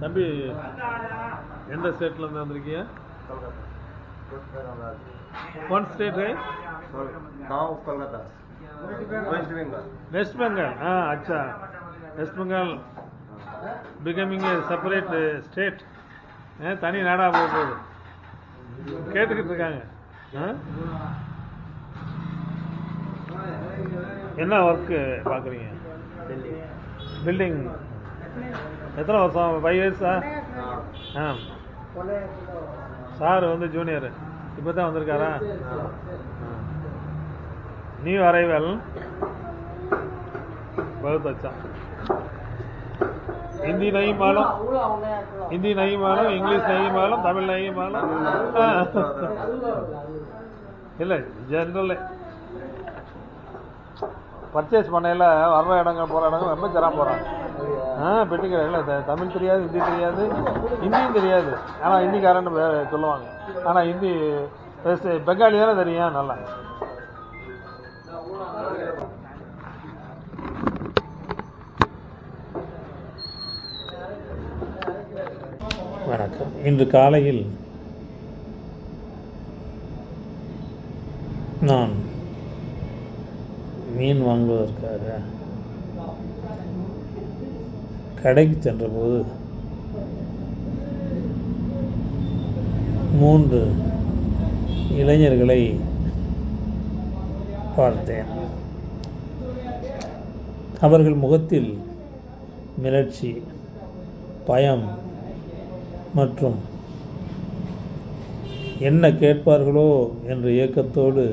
தம்பி எந்த ஸ்டேட்ல இருந்து வந்திருக்கீங்க? One state Kolkata West Bengal west Bengal ஆ அச்சா. West Bengal becoming a separate state தனி நாடாக போக போகுது. கேட்டுக்கிட்டு இருக்காங்க. ஆ? என்ன ஒர்க்கு பார்க்குறீங்க? பில்டிங் எத்தனை வருஷம்? ஃபைவ் இயர்ஸா ஆ? சார் வந்து ஜூனியர் இப்போ தான் வந்திருக்காரா நியூ அரைவல் பகுத் ஹிந்தி நயிமாலும் ஹிந்தி நயிமாலும் இங்கிலீஷ் நயிமாலும் தமிழ் நயிமாலும் இல்லை ஜென்ரலே பர்ச்சேஸ் பண்ணையில் வர்ற இடங்க போகிற இடங்க ரொம்ப சிரமம் போகிறாங்க ஆ பெட்டி இல்லை தமிழ் தெரியாது ஹிந்தி தெரியாது ஹிந்தியும் தெரியாது. ஆனால் ஹிந்திக்காரன்னு சொல்லுவாங்க. ஆனால் ஹிந்தி பெங்காலி தானே தெரியும் நல்லா? வணக்கம். இன்று காலையில் நான் மீன் வாங்குவதற்காக கடைக்கு சென்றபோது மூன்று இளைஞர்களை பார்த்தேன். அவர்கள் முகத்தில் மிரட்சி பயம் மற்றும் என்ன கேட்பார்களோ என்ற ஏக்கத்தோடு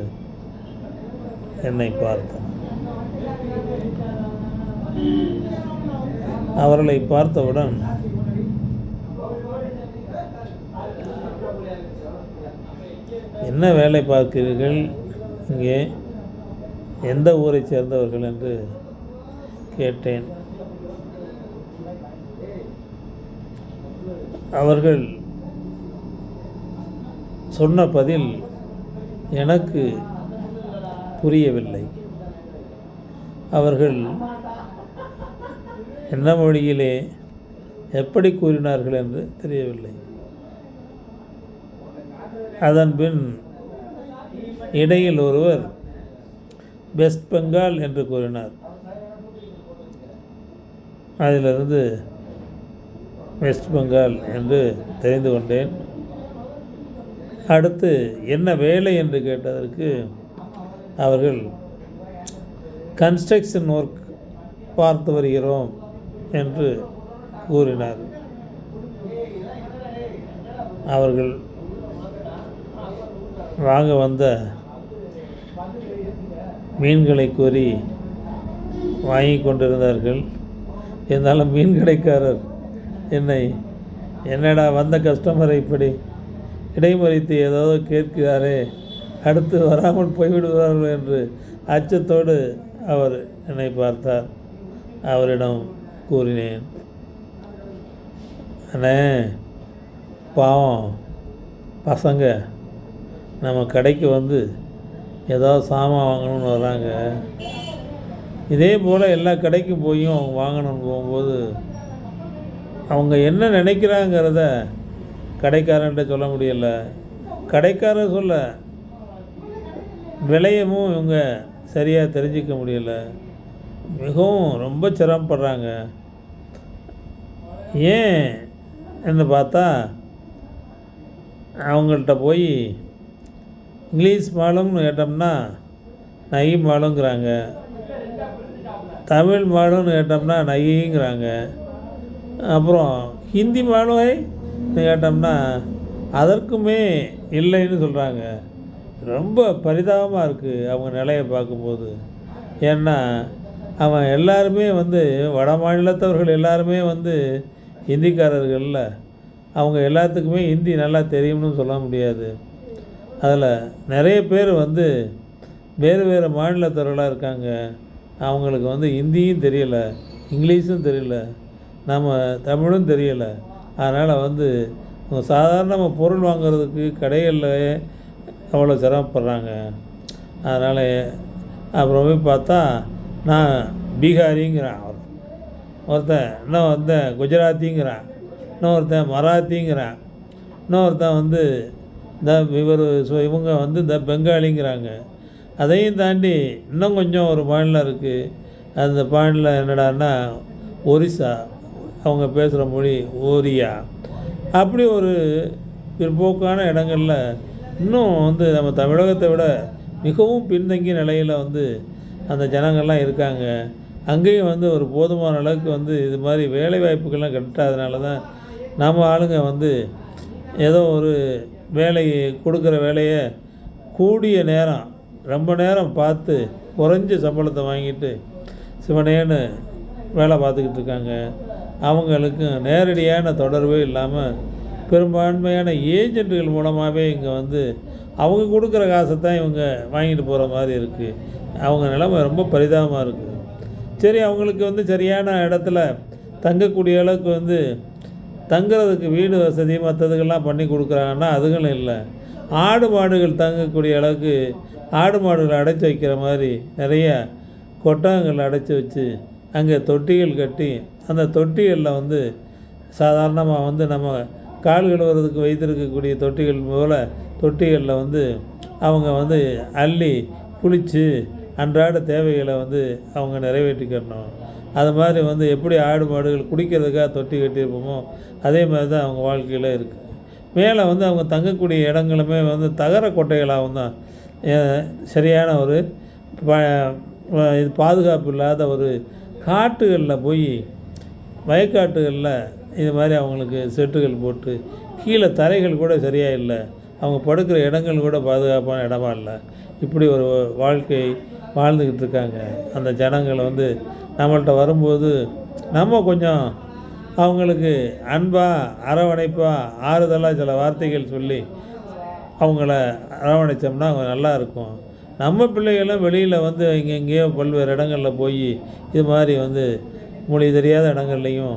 என்னை பார்த்தனர். அவர்களை பார்த்தவுடன் என்ன வேலை பார்க்கிறீர்கள்? இங்கே எந்த ஊரை சேர்ந்தவர்கள் என்று கேட்டேன். அவர்கள் சொன்ன பதில் எனக்கு புரியவில்லை. அவர்கள் என்ன மொழியிலே எப்படி கூறினார்கள் என்று தெரியவில்லை. அதன் பின் இடையில் ஒருவர் வெஸ்ட் பெங்கால் என்று கூறினார். அதிலிருந்து வெஸ்ட் பெங்கால் என்று தெரிந்து கொண்டேன். அடுத்து என்ன வேலை என்று கேட்டதற்கு அவர்கள் கன்ஸ்ட்ரக்ஷன் ஒர்க் பார்த்து வருகிறோம். என்று கூறினார். அவர்கள் வாங்க வந்த மீன்களை கூறி வாங்கி கொண்டிருந்தார்கள். இருந்தாலும் மீன் கடைக்காரர் என்னை என்னடா வந்த கஸ்டமரை இப்படி இடைமறித்து ஏதாவது கேட்கிறாரே அடுத்து வராமல் போய்விடுவார்கள்? என்று அச்சத்தோடு அவர் என்னை பார்த்தார். அவரிடம் கூறினேன். அண்ணே பாவம். பசங்க நம்ம கடைக்கு வந்து ஏதாவது சாமான் வாங்கணும்னு வராங்க. இதே போல் எல்லா கடைக்கும் போயும் அவங்க வாங்கணும்னு போகும்போது அவங்க என்ன நினைக்கிறாங்கிறத கடைக்காரன்ட்ட சொல்ல முடியல. கடைக்காரன் சொல்ல விலையமும் இவங்க சரியாக தெரிஞ்சிக்க முடியல. மிகவும் ரொம்ப சிரமப்படுறாங்க. ஏன் என்று பார்த்தா அவங்கள்ட்ட போய் இங்கிலீஷ் மாலும்னு கேட்டோம்னா நகி மாலுங்கிறாங்க. தமிழ் மாலும்னு கேட்டோம்னா நகிங்கிறாங்க. அப்புறம் ஹிந்தி மாலுவை கேட்டோம்னா அதற்குமே இல்லைன்னு சொல்கிறாங்க ரொம்ப பரிதாபமாக இருக்குது அவங்க நிலையை பார்க்கும்போது. ஏன்னா அவன் எல்லாருமே வந்து வட மாநிலத்தவர்கள் எல்லாருமே வந்து ஹிந்திக்காரர்களில். அவங்க எல்லாத்துக்குமே ஹிந்தி நல்லா தெரியும்னு சொல்ல முடியாது. அதில் நிறைய பேர் வந்து வேறு வேறு மாநிலத்தவர்களாக இருக்காங்க. அவங்களுக்கு வந்து ஹிந்தியும் தெரியலை இங்கிலீஷும் தெரியல நம்ம தமிழும் தெரியலை. அதனால் வந்து சாதாரண நம்ம பொருள் வாங்குறதுக்கு கடைகளில் அவ்வளோ சிரமப்படுறாங்க. அதனால் அப்புறம் போய் பார்த்தா நான் பீகாரிங்கிறான் ஒருத்தன் இன்னும் ஒருத்தன் குஜராத்திங்கிறான். இன்னொருத்தன் மராத்திங்கிறான். இன்னொருத்தன் வந்து இந்த இவர் இவங்க வந்து இந்த பெங்காலிங்கிறாங்க. அதையும் தாண்டி இன்னும் கொஞ்சம் ஒரு மாநிலம் இருக்குது அந்த மாநிலம் என்னடான்னா ஒரிசா. அவங்க பேசுகிற மொழி ஓரியா. அப்படி ஒரு பிற்போக்கான இடங்களில் இன்னும் வந்து நம்ம தமிழகத்தை விட மிகவும் பின்தங்கிய நிலையில் வந்து அந்த ஜனங்கள்லாம் இருக்காங்க. அங்கேயும் வந்து ஒரு போதுமான அளவுக்கு வந்து இது மாதிரி வேலை வாய்ப்புகள்லாம் கட்டாதனால தான் நம்ம ஆளுங்க வந்து ஏதோ ஒரு வேலையை கொடுக்குற வேலையை கூடிய நேரம் ரொம்ப நேரம் பார்த்து குறைஞ்ச சம்பளத்தை வாங்கிட்டு சிவனேன்னு வேலை பார்த்துக்கிட்டு இருக்காங்க. அவங்களுக்கும் நேரடியான தொடர்பே இல்லாமல் பெரும்பான்மையான ஏஜென்ட்டுகள் மூலமாகவே இங்கே வந்து அவங்க கொடுக்குற காசை தான் இவங்க வாங்கிட்டு போகிற மாதிரி இருக்குது. அவங்க நிலைமை ரொம்ப பரிதாபமாக இருக்குது. சரி அவங்களுக்கு வந்து சரியான இடத்துல தங்கக்கூடிய அளவுக்கு வந்து தங்குறதுக்கு வீடு வசதி மற்றதுக்கெல்லாம் பண்ணி கொடுக்குறாங்கன்னா அதுகளும் இல்லை. ஆடு மாடுகள் தங்கக்கூடிய அளவுக்கு ஆடு மாடுகளை அடைச்சி வைக்கிற மாதிரி நிறைய கொட்டகங்கள் அடைச்சி வச்சு அங்கே தொட்டிகள் கட்டி அந்த தொட்டிகளில் வந்து சாதாரணமாக வந்து நம்ம கால் கழுவுறதுக்கு வைத்திருக்கக்கூடிய தொட்டிகள் போல் தொட்டிகளில் வந்து அவங்க வந்து அள்ளி குளித்து அன்றாட தேவைகளை வந்து அவங்க நிறைவேற்றிக்கணும். அது மாதிரி வந்து எப்படி ஆடு மாடுகள் குடிக்கிறதுக்காக தொட்டி கட்டியிருப்போமோ அதே மாதிரி தான் அவங்க வாழ்க்கையில் இருக்குது மேலே வந்து அவங்க தங்கக்கூடிய இடங்களுமே வந்து தகர கொட்டைகளாகவும் தான் சரியான ஒரு ப- இது பாதுகாப்பு இல்லாத ஒரு காட்டுகளில் போய் வயக்காட்டுகளில் இது மாதிரி அவங்களுக்கு செட்டுகள் போட்டு கீழே தரைகள் கூட சரியாக இல்லை. அவங்க படுக்கிற இடங்கள் கூட பாதுகாப்பான இடமா இல்லை. இப்படி ஒரு வாழ்க்கை வாழ்ந்துக்கிட்டு இருக்காங்க. அந்த ஜனங்களை வந்து நம்மள்கிட்ட வரும்போது நம்ம கொஞ்சம் அவங்களுக்கு அன்பாக அரவணைப்பாக ஆறுதலாக சில வார்த்தைகள் சொல்லி அவங்கள அரவணைச்சோம்னா அவங்க நல்லா இருக்கும். நம்ம பிள்ளைகளும் வெளியில் வந்து இங்கே எங்கேயோ பல்வேறு இடங்களில் போய் இது மாதிரி வந்து மொழி தெரியாத இடங்கள்லையும்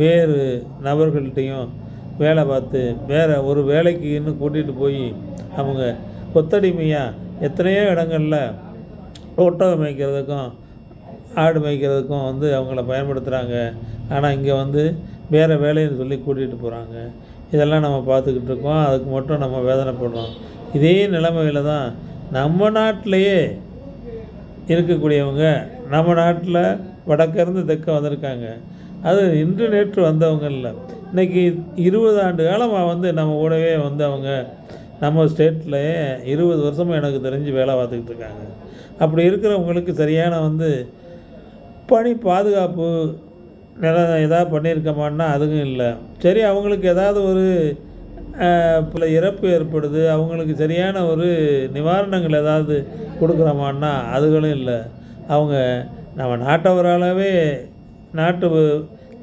வேறு நபர்கள்ட்டையும் வேலை பார்த்து வேறு ஒரு வேலைக்கு இன்னும் கூட்டிகிட்டு போய் அவங்க கொத்தடிமையாக எத்தனையோ இடங்களில் ஒட்டகம் மேய்க்கிறதுக்கும் ஆடு மேய்க்கிறதுக்கும் வந்து அவங்கள பயன்படுத்துகிறாங்க ஆனால் இங்கே வந்து வேறு வேலைன்னு சொல்லி கூட்டிகிட்டு போகிறாங்க இதெல்லாம் நம்ம பார்த்துக்கிட்டு இருக்கோம். அதுக்கு மட்டும் நம்ம வேதனைப்படுறோம். இதே நிலைமையில் தான் நம்ம நாட்டிலையே இருக்கக்கூடியவங்க நம்ம நாட்டில் வடக்கிருந்து தெற்க வந்திருக்காங்க. அது இன்று நேற்று வந்தவங்க இல்லை. இன்றைக்கி இருபது ஆண்டு காலமாக வந்து நம்ம கூடவே வந்து அவங்க நம்ம ஸ்டேட்டில் இருபது வருஷமாக எனக்கு தெரிஞ்சு வேலை பார்த்துக்கிட்டு இருக்காங்க. அப்படி இருக்கிறவங்களுக்கு சரியான வந்து பணி பாதுகாப்பு நில எதாவது பண்ணியிருக்கமான்னா அதுவும் இல்லை. சரி அவங்களுக்கு ஏதாவது ஒரு பல இறப்பு ஏற்படுது அவங்களுக்கு சரியான ஒரு நிவாரணங்கள் ஏதாவது கொடுக்குறோமான்னா அதுகளும் இல்லை. அவங்க நம்ம நாட்டவராலவே நாட்டு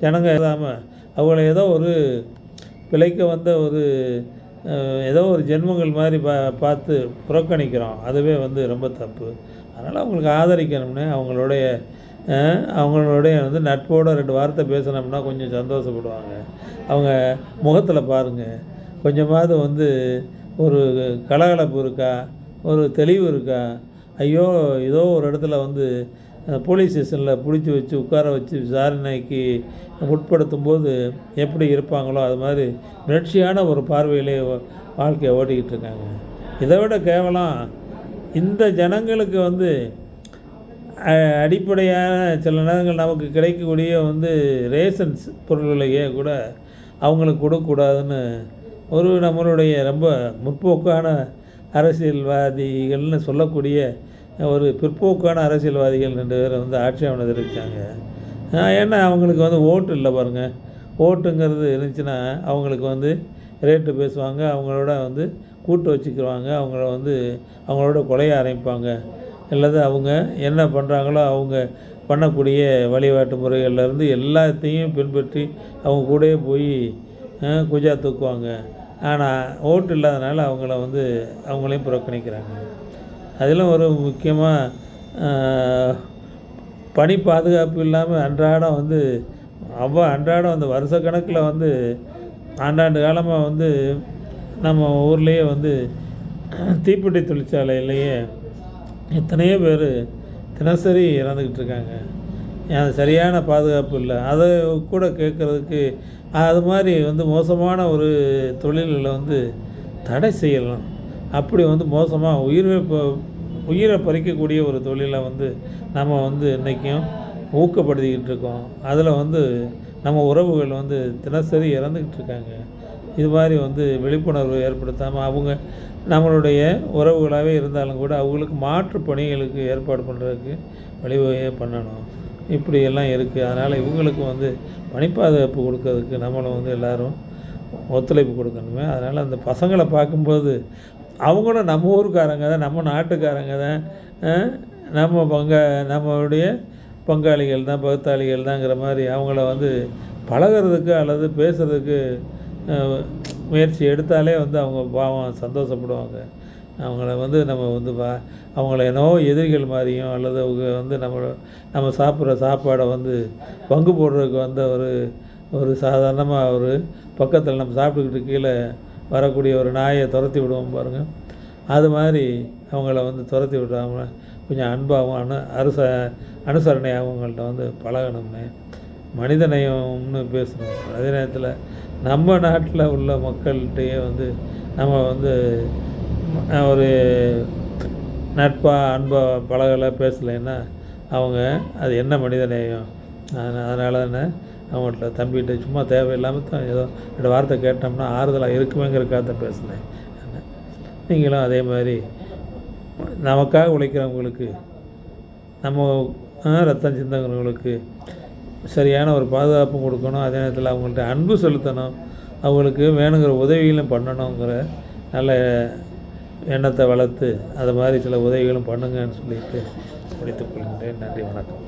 ஜனங்க இல்லாமல் அவங்கள ஏதோ ஒரு பிழைக்க வந்த ஒரு ஏதோ ஒரு ஜென்மங்கள் மாதிரி பா பார்த்து புறக்கணிக்கிறோம். அதுவே வந்து ரொம்ப தப்பு. அதனால் அவங்களுக்கு ஆதரிக்கணும்னு அவங்களுடைய அவங்களுடைய வந்து நட்போட ரெண்டு வார்த்தை பேசினோம்னா கொஞ்சம் சந்தோஷப்படுவாங்க. அவங்க முகத்தில் பாருங்கள் கொஞ்சமாவது வந்து ஒரு கலகலப்பு இருக்கா? ஒரு தெளிவு இருக்கா? ஐயோ ஏதோ ஒரு இடத்துல வந்து போலீஸ் ஸ்டேஷனில் பிடிச்சி வச்சு உட்கார வச்சு விசாரணைக்கு உட்படுத்தும் போது எப்படி இருப்பாங்களோ அது மாதிரி மிரட்சியான ஒரு பார்வையிலே வா- வாழ்க்கையை ஓட்டிக்கிட்டு இருக்காங்க. இதை விட கேவலம் இந்த ஜனங்களுக்கு வந்து அடிப்படையான சில நேரங்கள் நமக்கு கிடைக்கக்கூடிய வந்து ரேஷன்ஸ் பொருள்களையே கூட அவங்களுக்கு கொடுக்கக்கூடாதுன்னு ஒரு நம்மளுடைய ரொம்ப முற்போக்கான அரசியல்வாதிகள்னு சொல்லக்கூடிய ஒரு பிற்போக்கான அரசியல்வாதிகள் ரெண்டு பேரும் வந்து ஆட்சேபனை தெரிவித்தாங்க ஆஹ் ஏன்னா அவங்களுக்கு வந்து ஓட்டு இல்லை பாருங்கள் ஓட்டுங்கிறது இருந்துச்சுன்னா அவங்களுக்கு வந்து ரேட்டு பேசுவாங்க அவங்களோட வந்து கூட்டு வச்சுக்குவாங்க அவங்கள வந்து அவங்களோட கொலைய ஆரம்பிப்பாங்க. அல்லது அவங்க என்ன பண்ணுறாங்களோ அவங்க பண்ணக்கூடிய வழிபாட்டு முறைகள்லேருந்து எல்லாத்தையும் பின்பற்றி அவங்க கூடயே போய் குஜா தூக்குவாங்க. ஆனால் ஓட்டு இல்லாதனால அவங்கள வந்து அவங்களையும் புறக்கணிக்கிறாங்க. அதில் ஒரு முக்கியமாக பணி பாதுகாப்பு இல்லாமல் அன்றாடம் வந்து அவ்வளோ அன்றாடம் அந்த வருஷக்கணக்கில் வந்து ஆண்டாண்டு காலமாக வந்து நம்ம ஊர்லேயே வந்து தீப்பெட்டி தொழிற்சாலையிலேயே எத்தனையோ பேர் தினசரி இறந்துக்கிட்டு இருக்காங்க. அது சரியான பாதுகாப்பு இல்லை. அதை கூட கேட்குறதுக்கு அது மாதிரி வந்து மோசமான ஒரு தொழிலில் வந்து தடை செய்யலாம். அப்படி வந்து மோசமாக உயிர் உயிரை பறிக்கக்கூடிய ஒரு தொழிலை வந்து நம்ம வந்து இன்றைக்கும் ஊக்கப்படுத்திக்கிட்டு இருக்கோம். அதில் வந்து நம்ம உறவுகள் வந்து தினசரி இறந்துக்கிட்டு இருக்காங்க. இது மாதிரி வந்து விழிப்புணர்வு ஏற்படுத்தாமல் அவங்க நம்மளுடைய உறவுகளாகவே இருந்தாலும் கூட அவங்களுக்கு மாற்று பணிகளுக்கு ஏற்பாடு பண்ணுறதுக்கு வழிவகையை பண்ணணும். இப்படியெல்லாம் இருக்குது அதனால் இவங்களுக்கு வந்து பணி பாதுகாப்பு கொடுக்கறதுக்கு நம்மளும் வந்து எல்லோரும் ஒத்துழைப்பு கொடுக்கணுமே. அதனால் அந்த பசங்களை பார்க்கும்போது அவங்களும் நம்ம ஊருக்காரங்க தான் நம்ம நாட்டுக்காரங்க தான் நம்ம பங்க நம்மளுடைய பங்காளிகள் தான் பகுத்தாளிகள் தாங்கிற மாதிரி அவங்கள வந்து பழகுறதுக்கு அல்லது பேசுகிறதுக்கு முயற்சி எடுத்தாலே வந்து அவங்க பாவம் சந்தோஷப்படுவாங்க. அவங்கள வந்து நம்ம வந்து பா அவங்கள என்னவோ எதிரிகள் மாதிரியும் அல்லது அவங்க வந்து நம்ம நம்ம சாப்பிட்ற சாப்பாடை வந்து பங்கு போடுறதுக்கு வந்த ஒரு ஒரு சாதாரணமாக ஒரு பக்கத்தில் நம்ம சாப்பிட்டுக்கிட்டு கீழே வரக்கூடிய ஒரு நாயை துரத்தி விடுவோம் பாருங்கள் அது மாதிரி அவங்கள வந்து துரத்தி விடாம கொஞ்சம் அன்பாகவும் அனு அருச அனுசரணையாகவும் அவங்கள்ட்ட வந்து பழகணும்னு மனிதநேயம்னு பேசணும் அதே நேரத்தில் நம்ம நாட்டில் உள்ள மக்கள்கிட்டயே வந்து நம்ம வந்து ஒரு நட்பாக அன்பாக பழகலை பேசலைன்னா அவங்க அது என்ன மனிதநேயம்? அதனால் தானே அவங்கள்ட்ட தம்பிகிட்ட சும்மா தேவையில்லாமல் தான் ஏதோ ரெண்டு வார்த்தை கேட்டோம்னா ஆறுதலாக இருக்குமேங்கிறக்காக தான் பேசினேன் நீங்களும் அதே மாதிரி நமக்காக உழைக்கிறவங்களுக்கு நம்ம ரத்தம் சிந்தவங்களுக்கு சரியான ஒரு பாதுகாப்பும் கொடுக்கணும். அதே நேரத்தில் அவங்கள்ட்ட அன்பு செலுத்தணும். அவங்களுக்கு வேணுங்கிற உதவிகளும் பண்ணணுங்கிற நல்ல எண்ணத்தை வளர்த்து அது மாதிரி சில உதவிகளும் பண்ணுங்கன்னு சொல்லிட்டு முடித்துக் கொள்கின்றேன். நன்றி வணக்கம்.